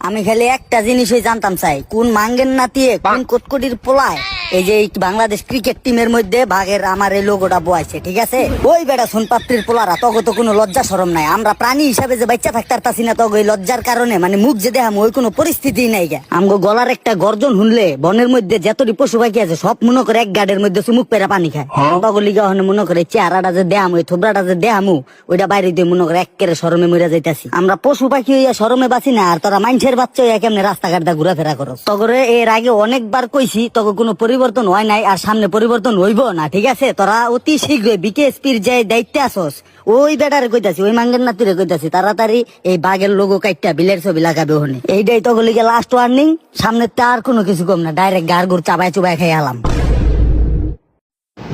আমি খালি একটা জিনিসই জানতাম চাই। কোন মাঙ্গের নাতিয়ে কোন কোটকটির পোলায়? এই যে বাংলাদেশ ক্রিকেট টিমের মধ্যে ভাগের আমার এই লোগোটা বয়াইছে ঠিক আছে? ওই বেটা সোনপাত্রির পোলারা তখন তো কোনো লজ্জা সরম নাই। আমরা প্রাণী হিসাবে যে বাচ্চা থাকতে পারতাছি না তখন ওই লজ্জার কারণে মানে মুখ যে দেখাম ওই কোনো পরিস্থিতি নাই গে। আমগো গলার একটা গর্জন শুনলে বনের মধ্যে যতটি পশু পাখি আছে সব মনে করে এক গাড়ির মধ্যে চুমুক পেরা পানি খায়। তগলিগা হনে মনে করে চেহারাটা যে দেহাম ওই থোবরাটা যে দেহামু ওইটা বাইরে দিয়ে মনে করে একেবারে সরমে মরে যাইতাছি। আমরা পশু পাখি হইয়া সরমে বাঁচি না আর তোরা মানুষের বাচ্চা হইয়া কেমনে রাস্তাঘাট দা ঘোরাফেরা করো তগরে এর আগে অনেকবার কইছি তখন কোনো পরিবর্তন হয় নাই আর সামনে পরিবর্তন হইব না, ঠিক আছে? তোরা অতি শীঘ্রই বিকেএসপির যে দায়িত্বে আসস, ওই বেটারে কইতাছি, ওই মাঙ্গের নাতিরে কইতাছি, তাড়াতাড়ি এই বাঘের লোগো কাইটটা বিলের ছবি লাগাবে ওখানে। এইটাই তো গলিকে লাস্ট ওয়ার্নিং সামনে তো আর কোনো কিছু কম না ডাইরেক্ট গার গুড় চাবাই চুবাই খাই আলাম।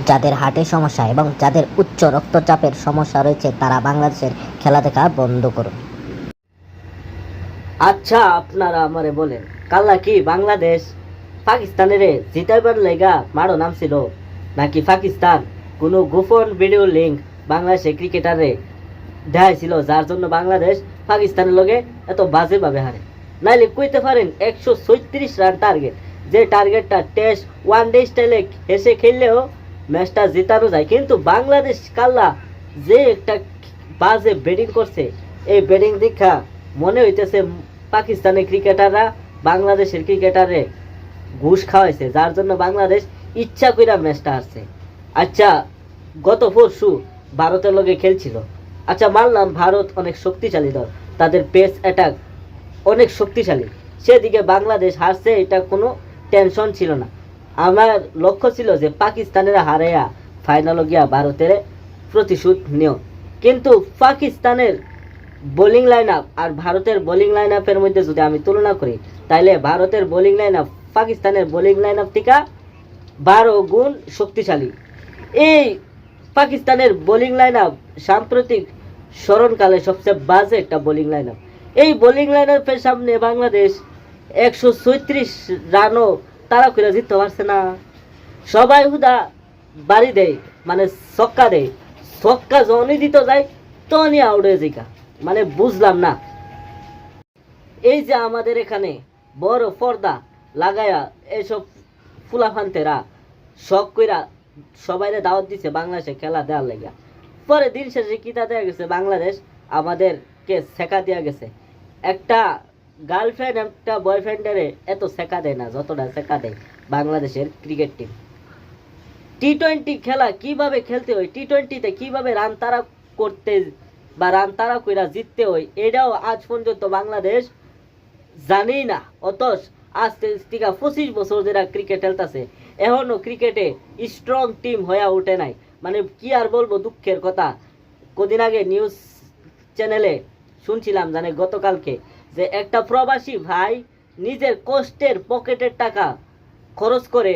যাদের হার্টের সমস্যা এবং যাদের উচ্চ রক্তচাপের সমস্যা রয়েছে, তারা বাংলাদেশের খেলা দেখা বন্ধ করুন। আচ্ছা আপনারা আমারে বলেন, কাল্লা কি বাংলাদেশ পাকিস্তানের জিতাইবার লেগা মারো নামছিল নাকি পাকিস্তান কোনো গোপন ভিডিও লিঙ্ক বাংলাদেশের ক্রিকেটারে দেখাইছিল, যার জন্য বাংলাদেশ পাকিস্তানের লগে এত বাজেভাবে হারে? নাইলে কইতে পারেন একশো ছত্রিশ রান টার্গেট, যে টার্গেটটা টেস্ট ওয়ান ডে স্টাইলে হেসে খেললেও ম্যাচটা জেতানো যায়। কিন্তু বাংলাদেশ কাল্লা যে একটা বাজে ব্যাটিং করছে, এই ব্যাটিং দীক্ষা মনে হইতেছে পাকিস্তানের ক্রিকেটাররা বাংলাদেশের ক্রিকেটারে ঘুষ খাওয়াইছে, যার জন্য বাংলাদেশ ইচ্ছা কইরা ম্যাচটা হারছে। আচ্ছা গত পরশু ভারতের লগে খেলছিল। আচ্ছা মানলাম ভারত অনেক শক্তিশালী দল, তাদের পেস অ্যাটাক অনেক শক্তিশালী। সেদিকে বাংলাদেশ হারছে, এটা কোনো টেনশন ছিল না। আমার লক্ষ্য ছিল যে পাকিস্তানের হারাইয়া ফাইনাল গিয়া ভারতের প্রতিশোধ নিও। কিন্তু পাকিস্তানের বোলিং লাইন আপ আর ভারতের বোলিং লাইন আপের মধ্যে যদি আমি তুলনা করি তাহলে ভারতের বোলিং লাইন আপ পাকিস্তানের বোলিং লাইন আপ থেকে বারো গুণ শক্তিশালী। এই পাকিস্তানের বোলিং লাইন আপ সাম্প্রতিক স্মরণকালে সবচেয়ে বাজে একটা বোলিং লাইন আপ এই বোলিং লাইন আপের সামনে বাংলাদেশ একশো ছত্রিশ রানও তারা করে জিততে পারছে না। সবাই হুদা বাড়ি দেয় মানে ছক্কা দেয়। ছক্কা যখনই দিতে যায়, তখনই আউট হয়ে জিকা মানে বুঝলাম না। এই যে আমাদের এখানে বড় পর্দা লাগায়া এইসব ফুলাফান্তেরা শখ কইরা সবাইরে দাওয়াত দিছে বাংলাদেশে খেলা দেওয়ার লেগা। পরে দিন শেষে কিতা দেওয়া গেছে? বাংলাদেশ আমাদেরকে শেখা দেওয়া গেছে। একটা গার্লফ্রেন্ড একটা বয়ফ্রেন্ডের এত শেখা দেয় না, যতটা শেখা দেয় বাংলাদেশের ক্রিকেট টিম টি টোয়েন্টি খেলা কীভাবে খেলতে হয়? টি টোয়েন্টিতে কীভাবে রান তারা করতে বা রান তারা কইরা জিততে হয়? এটাও আজ পর্যন্ত বাংলাদেশ জানেই না। অথচ আজ থেকে পঁচিশ বছর যারা ক্রিকেট খেলতেছে এখনও ক্রিকেটে স্ট্রং টিম হয়ে ওঠে নাই। মানে কি আর বলব দুঃখের কথা। কদিন আগে নিউজ চ্যানেলে শুনছিলাম জানে গতকালকে যে একটা প্রবাসী ভাই নিজের কষ্টের পকেটের টাকা খরচ করে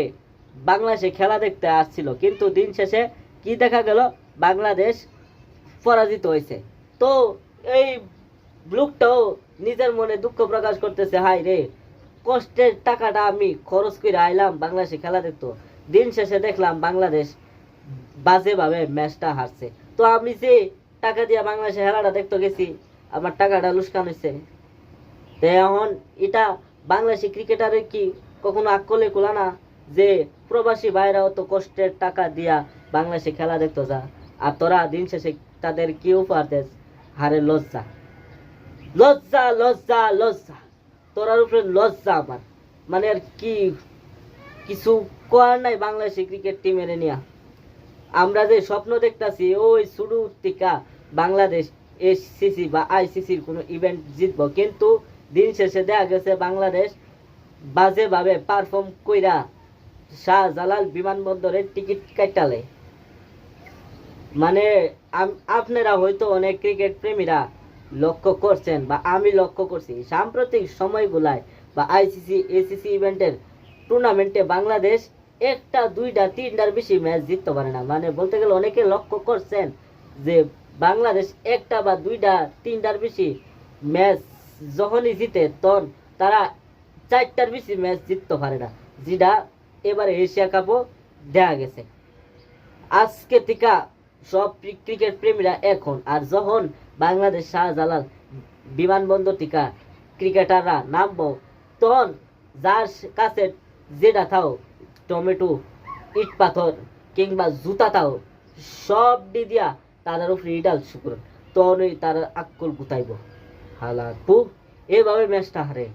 বাংলাদেশে খেলা দেখতে আসছিল। কিন্তু দিন শেষে কি দেখা গেল? বাংলাদেশ পরাজিত হয়েছে। তো এই লোকটাও নিজের মনে দুঃখ প্রকাশ করতেছে হাই রে কষ্টের টাকাটা আমি খরচ করে আইলাম বাংলাদেশে খেলা দেখতো দিন শেষে দেখলাম বাংলাদেশ বাজেভাবে ম্যাচটা হারছে। তো আমি যে টাকা দিয়ে বাংলাদেশে খেলাটা দেখতে গেছি, আমার টাকাটা লুস্কান হয়েছে তো এখন এটা বাংলাদেশি ক্রিকেটারের কি কখনো আকলে কোলা না যে প্রবাসী ভাইরাও তো কষ্টের টাকা দিয়া বাংলাদেশে খেলা দেখতো যা, আর তোরা দিন শেষে তাদের কি উপহার দেস? হারে লজ্জা। লজ্জা লজ্জা লজ্জা। তোরার উপরে লজ্জা আমার মানে আর কি, কিছু করার নাই বাংলাদেশি ক্রিকেট টিমের নিয়া। আমরা যে স্বপ্ন দেখতাছি, ওই শুরু থেকে বাংলাদেশ এসিসি বা আইসিসির কোনো ইভেন্ট জিতবো। কিন্তু দিন শেষে দেখা গেছে বাংলাদেশ বাজেভাবে পারফর্ম কইরা শাহজালাল বিমানবন্দরের টিকিট কাটালে মানে আপনারা হয়তো অনেক ক্রিকেট প্রেমীরা লক্ষ্য করছেন বা আমি লক্ষ্য করছি, সাম্প্রতিক সময়গুলায় বা আইসিসি এসিসি ইভেন্টের টুর্নামেন্টে বাংলাদেশ একটা, দুইটা, তিনটার বেশি ম্যাচ জিততে পারে না। মানে বলতে গেলে অনেকে লক্ষ্য করছেন যে বাংলাদেশ একটা বা দুইটা, তিনটার বেশি ম্যাচ যখনই জিতে, তখন তারা চারটার বেশি ম্যাচ জিততে পারে না। যেটা এবারে এশিয়া কাপও দেখা গেছে। আজকে থেকে সব ক্রিকেট প্রেমীরা এখন আর যখন বাংলাদেশ শাহজালাল বিমানবন্দর থেকে ক্রিকেটাররা নামবো, তখন যার কাছে যেটা থাও, টমেটো, ইট পাথর কিংবা জুতা থাও, সব দি দিয়া তাদের উপরে ইডাল শুকুর তখনই তারা আক্কল গুতাইব। হালা তু এভাবে ম্যাচটা হারে।